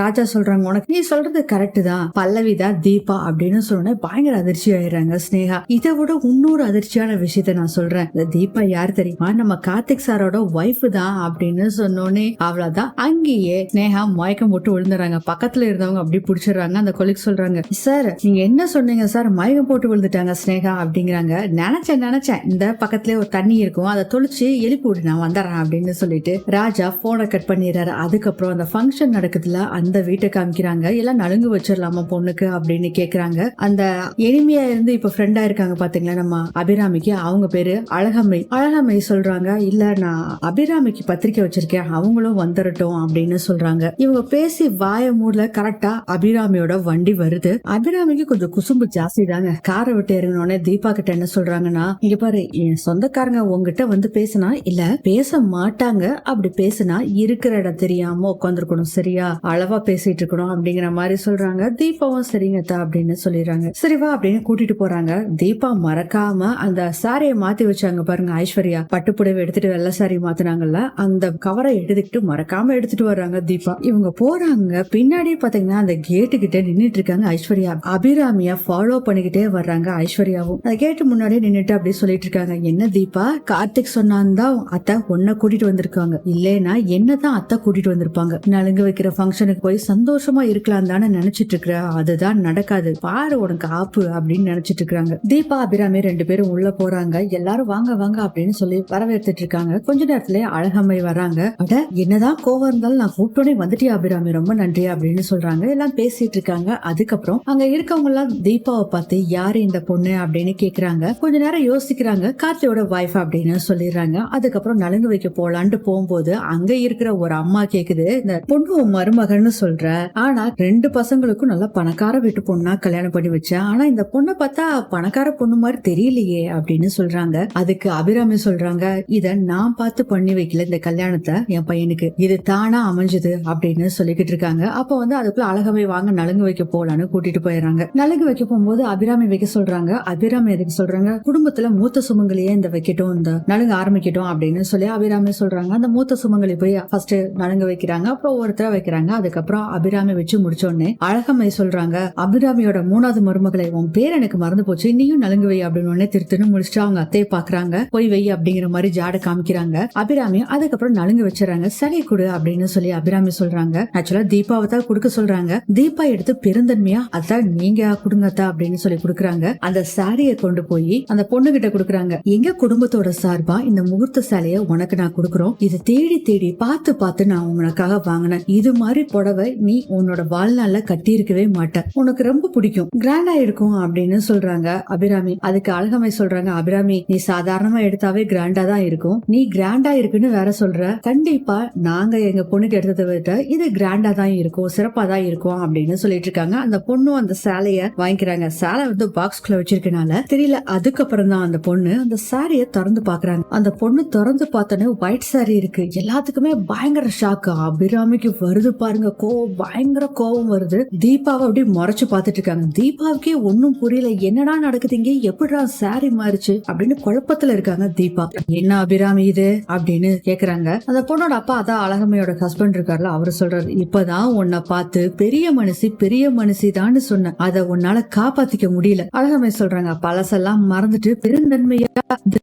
ராஜா சொல்றாங்க உனக்கு நீ சொல்றது கரெக்ட் தான். பல்லவி தான் தீபா அப்படின்னு சொன்னோன்னே பயங்கர அதிர்ச்சி ஆயிடுறாங்க ஸ்னேகா. இதை விட இன்னொரு அதிர்ச்சியான விஷயத்த நான் சொல்றேன். இந்த தீபா யார் தெரியுமா? நம்ம கார்த்திக் சாரோட ஒய்ஃப் தான் அப்படின்னு சொன்னோன்னே அவ்வளவுதான். அங்கேயே ஸ்னேகா மயக்கம் போட்டு விழுந்துறாங்க பக்கத்துல இருந்தவங்க அப்படி பிடிச்சிடுறாங்க. அந்த கொலிக் சொல்றாங்க சார் நீங்க என்ன சொன்னீங்க? சார் மயக்கம் போட்டு விழுந்துட்டாங்க ஸ்னேகா அப்படிங்கிறாங்க. நினைச்சேன் நினைச்சேன். இந்த பக்கத்துலயே ஒரு தண்ணி இருக்கும். அதை தொளிச்சு எழுப்பி விடு. நான் வந்துடுறேன் அப்படின்னு சொல்லிட்டு ராஜா போனை கட் பண்ணிடுறாரு. அதுக்கப்புறம் அந்த ஃபங்க்ஷன் நடக்குதுல அந்த வீட்டை காமிக்கிறாங்க. எல்லாம் நலுங்கு வச்சிடலாமா பொண்ணுக்கு அப்படின்னு கேக்குறாங்க. அந்த எளிமையா இருந்து இப்ப ஃப்ரெண்டா இருக்காங்க பாத்தீங்களா நம்ம அபிராமிக்கு? அவங்க பேரு அழகம்மை. அழகம்மை சொல்றாங்க இல்ல நான் அபிராமிக்கு பத்திரிக்கை வச்சிருக்கேன். அவங்களும் வந்துடட்டும் அப்படின்னு சொல்றாங்க. இவங்க பேசி வாய மூடல கரெக்டா அபிராமியோட வண்டி வருது. அபிராமிக்கு கொஞ்சம் குசும்பு ஜாஸ்தி தாங்க. காரை விட்டு இறங்கினோடனே தீபா கிட்ட என்ன சொல்றாங்கன்னா இங்க பாரு என் சொந்தக்காரங்க உங்ககிட்ட வந்து பேசினா இல்ல பேச மாட்டாங்க. அப்படி பேசினா இருக்கிற இடம் தெரியாம உட்காந்துருக்கணும் சரியா? அளவா பேசிட்டு இருக்கணும் அப்படிங்கிற மாதிரி சொல்றாங்க. தீபாவும் சரிங்க அத்தா அப்படின்னு சொல்லிடுறாங்க. சரிவா அப்படின்னு கூட்டிட்டு போறாங்க. தீபா மறக்காம அந்த சாரியை மாத்தி வச்சாங்க பாருங்க ஐஸ்வர்யா. பட்டுப்புடவை எடுத்துட்டு வெள்ளை சாரி மாத்தினாங்கல்ல அந்த கவரை எடுத்துக்கிட்டு மறக்காம எடுத்துட்டு வர்றாங்க தீபா. இவங்க போறாங்க. பின்னாடியே பாத்தீங்கன்னா அந்த கேட்டு கிட்ட நின்னுட்டு இருக்காங்க ஐஸ்வர்யா. அபிராமியா ஃபாலோ பண்ணிக்கிட்டே வர்றாங்க ஐஸ்வர்யாவும். அந்த கேட்டு முன்னாடியே நின்னுட்டு அப்படியே சொல்லிட்டு இருக்காங்க. என்ன தீபா? கார்த்திக் சொன்னான்தான் அத்தை ஒன்ன கூட்டிட்டு வந்திருக்காங்க. இல்லைன்னா என்னதான் அத்தை கூட்டிட்டு வந்திருப்பாங்க. நலுங்கு வைக்கிற ஃபங்க்ஷனுக்கு போய் சந்தோஷமா இருக்கலாம் தானே நினைச்சிட்டு இருக்கிற அதுதான் நடக்காது. பாரு உனக்கு ஆப்பு அப்படின்னு நினைச்சிட்டு இருக்காங்க தீபா அபிராமி ரெண்டு பேரும் உள்ள போறாங்க. எல்லாரும் வாங்க வாங்க அப்படின்னு சொல்லி வரவேற்றுட்டு இருக்காங்க கொஞ்ச நேரத்துல அழகம்மை வராங்க. அட என்னதான் கோவம் இருந்தாலும் நான் கூப்பிட்டோனே வந்துட்டியா அபிராமி? ரொம்ப நன்றி அப்படின்னு சொல்றாங்க. எல்லாம் பேசிட்டு இருக்காங்க அதுக்கப்புறம் அங்க இருக்கவங்க எல்லாம் தீபாவை பார்த்து யாரு இந்த பொண்ணு? அப்படின்னு கேக்குறாங்க. கொஞ்ச நேரம் யோசிக்கிறாங்க. கார்த்தியோட வைஃப் அப்படின்னு சொல்லிடுறாங்க. அதுக்கப்புறம் நலுங்கு வைக்க போலான்ட்டு போகும்போது அங்க இருக்கிற ஒரு அம்மா கேக்குது. இந்த பொண்ணு மருமகன் பொண்ணுன்னு சொல்ற. ஆனா ரெண்டு பசங்களுக்கும் நல்லா பணக்கார வீட்டு பொண்ணா கல்யாணம் பண்ணி வச்சேன் ஆனா இந்த பொண்ணை பார்த்தா பணக்கார பொண்ணு மாதிரி தெரியலையே அப்படின்னு சொல்றாங்க. அதுக்கு அபிராமி சொல்றாங்க இத நான் பார்த்து பண்ணி வைக்கல இந்த கல்யாணத்தை என் பையனுக்கு. இது தானா அமைஞ்சது அப்படின்னு சொல்லிக்கிட்டு இருக்காங்க. அப்ப வந்து அதுக்குள்ள அழகவை வாங்க நலுங்கு வைக்க போலான்னு கூட்டிட்டு போயிடுறாங்க. நலுங்கு வைக்க போகும்போது அபிராமி வைக்க சொல்றாங்க. அபிராமி எதுக்கு சொல்றாங்க குடும்பத்துல மூத்த சுமங்கலியே இந்த வைக்கட்டும் இந்த நலுங்கு ஆரம்பிக்கட்டும் அப்படின்னு சொல்லி அபிராமி சொல்றாங்க. அந்த மூத்த சுமங்கலி போய் ஃபர்ஸ்ட் நலுங்கு வைக்கிறாங்க. அப்புறம் ஒருத்தர வைக்கிறாங்க. அதுக்கு அதுக்கப்புறம் அபிராமி வச்சு முடிச்ச உடனே அழகம்மை சொல்றாங்க அபிராமியோட மூணாவது மருமகளை உன் பேர் எனக்கு மறந்து போச்சு நீயும் நலுங்கு வை அப்படின்னு உடனே திருத்துன்னு முடிச்சுட்டு அவங்க அத்தையை பாக்குறாங்க. போய் வை அப்படிங்கிற மாதிரி ஜாட காமிக்கிறாங்க. அபிராமி அதுக்கப்புறம் நலுங்கு வச்சுறாங்க சரி கொடு அப்படின்னு சொல்லி அபிராமி சொல்றாங்க. ஆக்சுவலா தீபாவை தான் கொடுக்க சொல்றாங்க. தீபா எடுத்து பெருந்தன்மையா அதான் நீங்க குடுங்கத்தா அப்படின்னு சொல்லி கொடுக்குறாங்க. அந்த சாரிய கொண்டு போய் அந்த பொண்ணு கிட்ட கொடுக்குறாங்க. எங்க குடும்பத்தோட சார்பா இந்த முகூர்த்த சாலைய உனக்கு நான் கொடுக்குறோம். இது தேடி தேடி பார்த்து பார்த்து நான் உனக்காக வாங்கினேன். இது மாதிரி புடவை நீ உன்னோட வாழ்நாள்ல கட்டியிருக்கவே மாட்ட. உனக்கு ரொம்ப பிடிக்கும். கிராண்டா இருக்கும் அப்படின்னு சொல்றாங்க அபிராமி. அதுக்கு அழகமை சொல்றாங்க அபிராமி நீ சாதாரணமா எடுத்தாவே கிராண்டா தான் இருக்கும். நீ கிராண்டா இருக்குன்னு வேற சொல்ற. கண்டிப்பா நாங்க எங்க பொண்ணுக்கு எடுத்ததை விட இது கிராண்டா தான் இருக்கும் சிறப்பா தான் இருக்கும் அப்படின்னு சொல்லிட்டு இருக்காங்க. அந்த பொண்ணும் அந்த சேலைய வாங்கிக்கிறாங்க. சேலை வந்து பாக்ஸ்குள்ள வச்சிருக்கனால தெரியல. அதுக்கப்புறம் தான் அந்த பொண்ணு அந்த சாரிய திறந்து பாக்குறாங்க. அந்த பொண்ணு திறந்து பார்த்தோன்னே ஒயிட் சாரி இருக்கு. எல்லாத்துக்குமே பயங்கர ஷாக்கு அபிராமிக்கு வருது பாருங்க. கோவம் பயங்கர கோவம் வருது. தீபாவை அப்படியே முறைச்சு பார்த்துட்டு இருக்காங்க. தீபாவுக்கே ஒன்னும் புரியல. என்னடா நடக்குது இங்க? எப்படிடா சாரி மாறிச்சு? அப்படின்னு குழப்பத்துல இருக்காங்க தீபா. என்ன அபிராமி இது? அப்படின்னு கேக்குறாங்க. அந்த பொண்ணோட அப்பா அதான் அழகம்மையோட ஹஸ்பண்ட் இருக்காருல அவரு சொல்றாரு இப்பதான் உன்னை பார்த்து பெரிய மனுஷி பெரிய மனுஷி தான் சொன்னேன். அதை உன்னால காப்பாத்திக்க முடியல. அழகம்மை சொல்றாங்க பழசெல்லாம் மறந்துட்டு பெருந்தன்மையா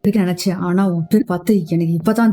நினைச்சேன். ஆனா உன் பேர் பார்த்து எனக்கு இப்பதான்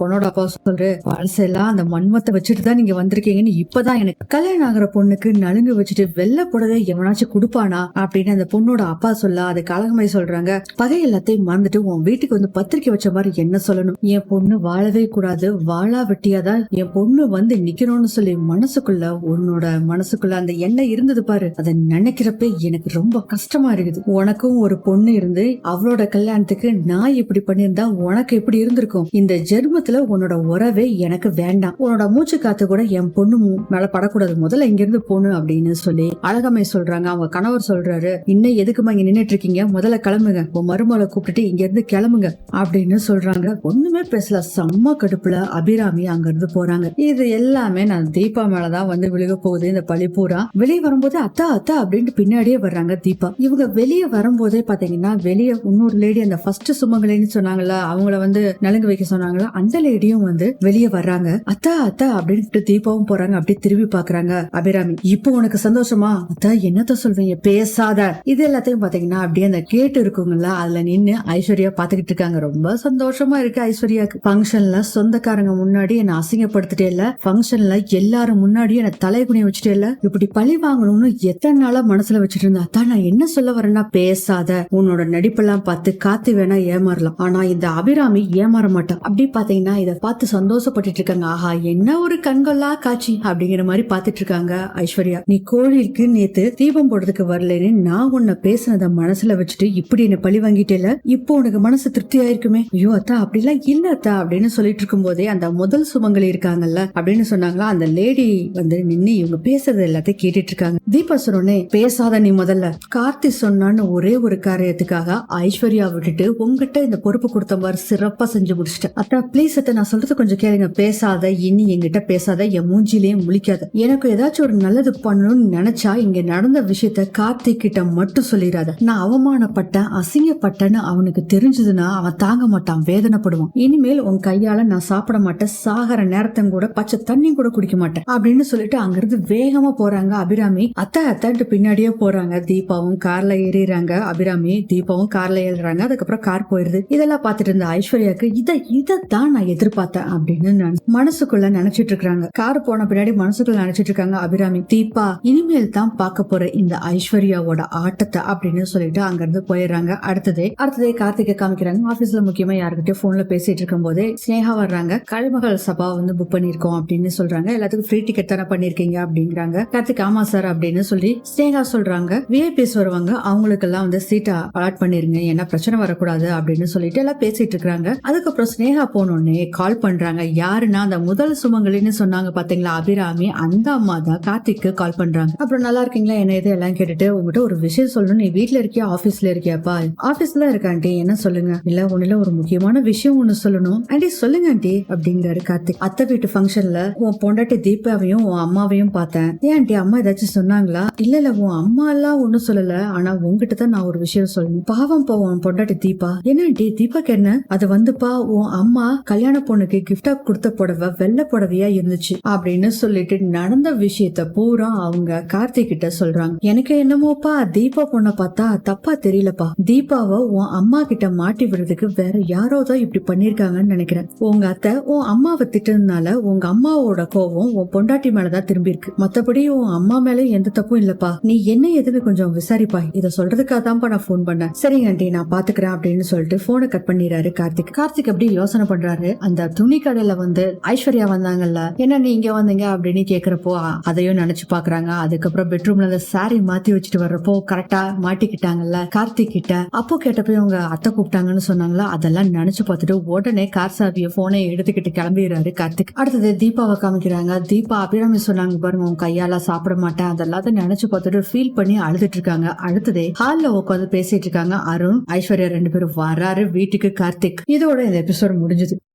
பொண்ணோட அப்பா சொல்ற பழசெல்லாம் அந்த மண்மத்தை வச்சுட்டு தான் நீங்க வந்திருக்கீங்கன்னு இப்பதான் எனக்கு கல்யாணம் ஆகிற பொண்ணுக்கு நலுங்கு வச்சுட்டு வெள்ள புடவை எவனாச்சும் கொடுப்பானா அப்படின்னு அந்த பொண்ணோட அப்பா சொல்ல அதை கலகமாய் சொல்றாங்க. பகை எல்லாத்தையும் மறந்துட்டு உன் வீட்டுக்கு வந்து பத்திரிக்கை வச்ச மாதிரி என்ன சொல்லணும்? என் பொண்ணு வாழவே கூடாது வாழா வெட்டியாதான் என் பொண்ணு வந்து நிக்கணும்னு சொல்லி மனசுக்குள்ள உன்னோட மனசுக்குள்ள அந்த எண்ணம் இருந்தது பாரு. அதை நினைக்கிறப்ப எனக்கு ரொம்ப கஷ்டமா இருக்குது. உனக்கும் ஒரு பொண்ணு இருந்து அவளோட கல்யாணத்துக்கு நான் இப்படி பண்ணியிருந்தா உனக்கு எப்படி இருந்திருக்கும்? இந்த ஜென்மத்துல உன்னோட உறவே எனக்கு வேண்டாம். உன்னோட மூச்சு காத்து கூட என் பொண்ணு மேல படக்கூடாது. முதல்ல இங்க இருந்து போகணும் அப்படின்னு சொல்லி அழகம்மை சொல்றாங்க. அவங்க கணவர் சொல்றாரு இன்னும் எதுக்குமா இங்க நின்னுட்டு இருக்கீங்க முதல்ல கிளம்புங்க. உன் மருமகளை கூப்பிட்டுட்டு இங்க இருந்து கிளம்புங்க. அப்படின்னு சொல்றாங்க. ஒண்ணுமே பேசல. செம்ம கடுப்புல அபிராமி அங்க இருந்து போறாங்க. இது எல்லாமே நான் தீபா மேலதான் வந்து விழுக போகுது. இந்த பழி பூரா. வெளியே வரும்போது அத்தா அத்தா அப்படின்ட்டு பின்னாடியே வர்றாங்க தீபா. இவங்க வெளியே வரும்போதே பாத்தீங்கன்னா வெளியே இன்னொரு லேடி அந்த ஃபர்ஸ்ட் சுமங்கலைன்னு சொன்னாங்கல்ல அவங்கள வந்து நலுங்கு வைக்க சொன்னாங்களா அந்த லேடியும் வந்து வெளியே வர்றாங்க. அத்தா அத்தா அப்படின்ட்டு தீபாவும் போறாங்க. அப்படி திரும்பி பாக்குறாங்க அபிராமி. இப்போ உனக்கு சந்தோஷமா? அத்தா என்னத்த சொல்றீங்க? பேசாத. இது எல்லாத்தையும் பாத்தீங்கன்னா அப்படியே அந்த கேட்டு இருக்குங்கல்ல அதுல நின்னு ஐஸ்வர்யா பாத்துக்கிட்டு இருக்காங்க. ரொம்ப சந்தோஷமா இருக்கு ஐஸ்வர்யாக்கு ஃபங்க்ஷன்ல சொந்தக்காரங்க முன்னாடி என்ன அசிங்கப்படுத்திட்டே இல்ல. ஃபங்க்ஷன்ல எல்லாரும் முன்னாடி என்ன தலைகுனி வச்சுட்டே இல்ல. இப்படி பழி வாங்கணும்னு எத்தனை நாளா மனசுல வச்சுட்டு இருந்தா தான் நான் என்ன சொல்ல வரேன்னா பேசாத. உன்னோட நடிப்பெல்லாம் பார்த்து காத்து வேணா ஏமாறலாம். ஆனா இந்த அபிராமி ஏமாற மாட்டான் அப்படி பாத்தீங்கன்னா இத பார்த்து சந்தோஷப்பட்டுட்டு இருக்காங்க. ஆஹா என்ன ஒரு கண்கொள்ளா காட்சி. அப்படிங்கிற மாதிரி பாத்துட்டு இருக்காங்க ஐஸ்வர்யா. நீ கோழிக்கு நேத்து தீபம் போடுறதுக்கு வரலன்னு நான் உன்னை பேசுனத மனசுல வச்சுட்டு இப்படி என்ன பழி வாங்கிட்டேல? இப்போ உனக்கு மனசு திருப்தி ஆயிருக்குமே? ஐயோ அத்தா அப்படிலாம் இல்ல அத்தா அப்படின்னு சொல்லிட்டு இருக்கும் போதே அந்த முதல் சுமங்கலி இருக்காங்கல்ல அப்படின்னு சொன்னாங்களா? அந்த லேடி வந்து நின்னு இவங்க பேசுறது எல்லாத்தையும் கேட்டுட்டு இருக்காங்க தீபா சொன்னே பேசாத நீ முதல்ல. கார்த்தி சொன்னான்னு ஒரே ஒரு காரியத்துக்காக ஐஸ்வர்யா விட்டுட்டு உங்ககிட்ட இந்த பொறுப்பு கொடுத்த மாதிரி சிறப்பா செஞ்சு முடிச்சிட்டேன். அத்தா ப்ளீஸ் அத்தை நான் சொல்றது கொஞ்சம் கேளுங்க. பேசாத இனி என்கிட்ட பேசாத என் மூஞ்சிலேயே முழிக்காத எனக்கு ஏதாச்சும் ஒரு நல்லது பண்ணணும்னு நினைச்சா இங்க நடந்த விஷயத்த கார்த்திக் கிட்ட மட்டும் சொல்லிடாத. நான் அவமானப்பட்டேன் அசிங்கப்பட்டேன்னு அவனுக்கு தெரிஞ்சதுன்னா அவன் தாங்க மாட்டான் வேதனைப்படுவான். இனிமேல் உன் கையால நான் சாப்பிட மாட்டேன் சாகர நேரத்தையும் கூட பச்சை தண்ணி கூட குடிக்க மாட்டேன் அப்படின்னு சொல்லிட்டு அங்கிருந்து வேகமா போறாங்க அபிராமி. அத்தை அத்தன்ட்டு பின்னாடியே போறாங்க. தீபாவும் கார்ல ஏறிறாங்க. அபிராமி தீபாவும் கார்ல ஏறுறாங்க. அதுக்கப்புறம் கார் போயிருது. இதெல்லாம் பார்த்துட்டு இருந்த ஐஸ்வர்யாக்கு இதை இதை தான் நான் எதிர்பார்த்தேன் அப்படின்னு மனசுக்குள்ள நினைச்சிட்டு இருக்காங்க கார் போன பின்னாடி மனசுக்குள்ள நினைச்சிட்டு இருக்காங்க அபிராமி தீபா இனிமேல் தான் பார்க்க போற இந்த ஐஸ்வர்யாவோட ஆட்டத்தை அப்படின்னு சொல்லிட்டு அங்க இருந்து போயிடுறாங்க. அடுத்ததே அடுத்ததே கார்த்திகை காமிக்கிறாங்க. ஆபீஸ்ல முக்கியமா யாருக்கிட்டே போன்ல பேசிட்டு இருக்கும் போதே ஸ்னேகா வர்றாங்க. கலைமகள் சபா வந்து புக் பண்ணிருக்கோம் அப்படின்னு சொல்றாங்க. எல்லாத்துக்கும் ஃப்ரீ டிக்கெட் தானே பண்ணிருக்கீங்க அப்படிங்கிறாங்க. கார்த்திக் ஆமா சார் அப்படின்னு சொல்லி ஸ்னேகா சொல்றாங்க. விஐபிஎஸ் வருவாங்க. அவங்களுக்கு எல்லாம் வந்து சீட்டா அலாட் பண்ணிருங்க. ஏன்னா பிரச்சனை வரக்கூடாது அப்படின்னு சொல்லிட்டு எல்லாம் பேசிட்டு இருக்காங்க. அதுக்கப்புறம் ஸ்னேகா போனோடனே கால் பண்றாங்க. யாருன்னா அந்த முதல் சுமங்கலின்னு சொன்னாங்க பாத்தீங்களா அபிராமி? அந்த அம்மா தான் கார்த்திக்கு கால் பண்றாங்க. அப்புறம் நல்லா இருக்கீங்களா? என்ன இது எல்லாம் கேட்டுட்டு உங்ககிட்ட ஒரு விஷயம் சொல்லணும் நீ வீட்டுல இருக்கியா? ஆபீஸ்ல இருக்கியாப்பா? ஆபீஸ்ல இருக்க ஆண்டி. என்ன சொல்லுங்க? இல்ல ஒண்ணுல ஒரு முக்கியமான விஷயம் ஒண்ணு சொல்லணும். ஆண்டி சொல்லுங்க ஆண்டி அப்படிங்கிறாரு கார்த்திக். அத்தை வீட்டு ஃபங்க்ஷன்ல உன் பொண்டாட்டி தீபாவையும் உன் அம்மாவையும் பார்த்தேன். ஏன் ஆண்டி அம்மா ஏதாச்சும் சொன்னாங்களா? இல்ல இல்ல உன் அம்மா எல்லாம் ஒண்ணும் சொல்லல. ஆனா உங்ககிட்ட தான் நான் ஒரு விஷயம் சொல்லணும். பாவம் பா உன் பொண்டாட்டி தீபா. என்ன ஆண்டி தீபாக்கு என்ன? அது வந்துப்பா உன் அம்மா கல்யாண பொண்ணுக்கு கிஃப்டா கொடுத்த புடவை வெள்ளை புடவையா இருந்துச்சு. அப்படின்னு சொல்லிட்டு நடந்த விஷயத்த பூரா அவங்க கார்த்திக் கிட்ட சொல்றாங்க. எனக்கு என்னமோப்பா தீபா பொண்ணை பார்த்தா தப்பா தெரியலப்பா. தீபாவை உன் அம்மா கிட்ட மாட்டி விடுறதுக்கு வேற யாரோ தான் இப்படி பண்ணிருக்காங்கன்னு நினைக்கிறேன். உங்க அத்தை உன் அம்மாவை திட்டதுனால உங்க அம்மாவோட கோவம் உன் பொண்டாட்டி மேலதான் திரும்பி இருக்கு. மத்தபடி உன் அம்மா மேல எந்த தப்பும் இல்லப்பா. நீ என்ன எதுன்னு கொஞ்சம் விசாரிப்பா இதை சொல்றதுக்காக தான்ப்பா நான் ஃபோன் பண்ணேன். சரிங்க ஆண்டி நான் பாத்துக்கிறேன் அப்படின்னு சொல்லிட்டு போனை கட் பண்ணிடுறாரு கார்த்திக். கார்த்திக் அப்படி யோசனை பண்றாரு? அந்த துணி கடையில வந்து ஐஸ்வர்யா வந்தாங்கல்ல. என்ன நீங்க வந்தீங்க அப்படின்னு கேக்குறப்போ அதையும் நினைச்சு பாக்குறாங்க. அதுக்கப்புறம் பெட்ரூம்ல அந்த சாரி மாத்தி வச்சுட்டு வர்றப்போ கரெக்டா மாட்டிக்கிட்டாங்கல்ல கார்த்திக் கிட்ட அப்போ கேட்டப்போ அவங்க அத்தை கூப்பிட்டாங்கன்னு சொன்னாங்களா? அதெல்லாம் நினைச்சு பார்த்துட்டு உடனே கார் சாவிய போனை எடுத்துக்கிட்டு கிளம்பிடுறாரு கார்த்திக். அடுத்தது தீபாவை காமிக்கிறாங்க. தீபா அபிராமி சொன்னாங்க பாருங்க உன் கையால சாப்பிட மாட்டேன். அதெல்லாம் நினைச்சு பார்த்துட்டு ஃபீல் பண்ணி அழுதுட்டு இருக்காங்க. அடுத்ததே ஹால்ல உட்காந்து பேசிட்டு இருக்காங்க அருண் ஐஸ்வர்யா ரெண்டு பேரும் வராரு வீட்டுக்கு கார்த்திக். இதோட இந்த எபிசோட் முடிஞ்சது.